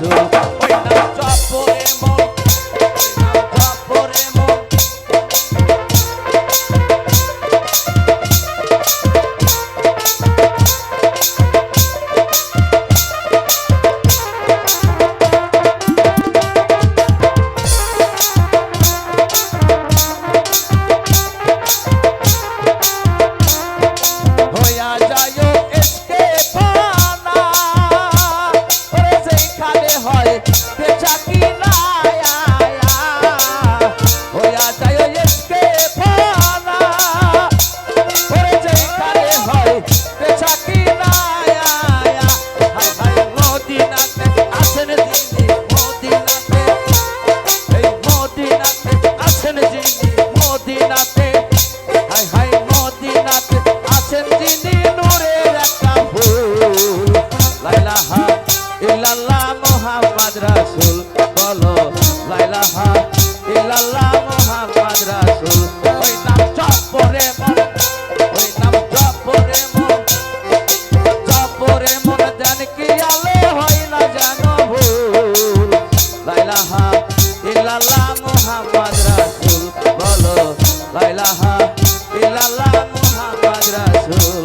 色 ইলাহা ইল্লাল্লাহ মুহাম্মাদ রাসূল। ওই নাম জপ করে মন, ওই নাম জপ করে মন। জপ করে মন জান কি আলো হয় না জানো ভুল। লা ইলাহা ইল্লাল্লাহ রাসূল।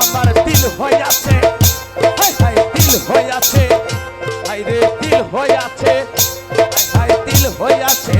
আমার দিল হয়ে আছে হাই হাই, দিল হয়ে আছে হাই রে, দিল হয়ে আছে হাই, দিল হয়ে আছে